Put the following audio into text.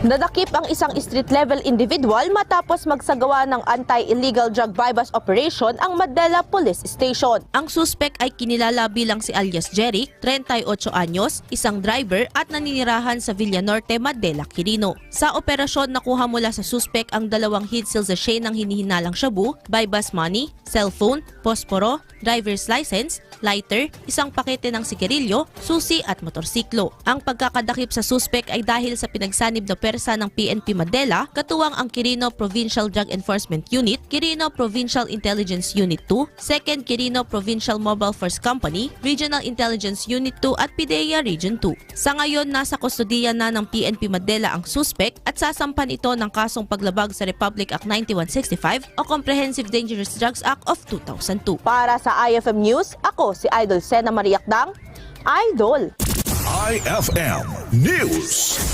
Nadakip ang isang street-level individual matapos magsagawa ng anti-illegal drug bypass operation ang Mandela Police Station. Ang suspek ay kinilala bilang si alias Jerry, 38 anyos, isang driver at naninirahan sa Villanorte, Mandela, Quirino. Sa operasyon, nakuha mula sa suspek ang dalawang hidsil sa chain ng hinihinalang shabu, bypass money, cellphone, posporo, driver's license, lighter, isang pakete ng sigarilyo, susi at motorsiklo. Ang pagkakadakip sa suspek ay dahil sa pinagsanib na persa ng PNP Mandela, katuwang ang Quirino Provincial Drug Enforcement Unit, Quirino Provincial Intelligence Unit 2, 2nd Quirino Provincial Mobile Force Company, Regional Intelligence Unit 2 at PIDEA Region 2. Sa ngayon, nasa kustodiya na ng PNP Mandela ang suspek at sasampan ito ng kasong paglabag sa Republic Act 9165 o Comprehensive Dangerous Drugs Act of 2002. Para sa IFM News, ako si Idol Sena Mariakdang, Idol! IFM News.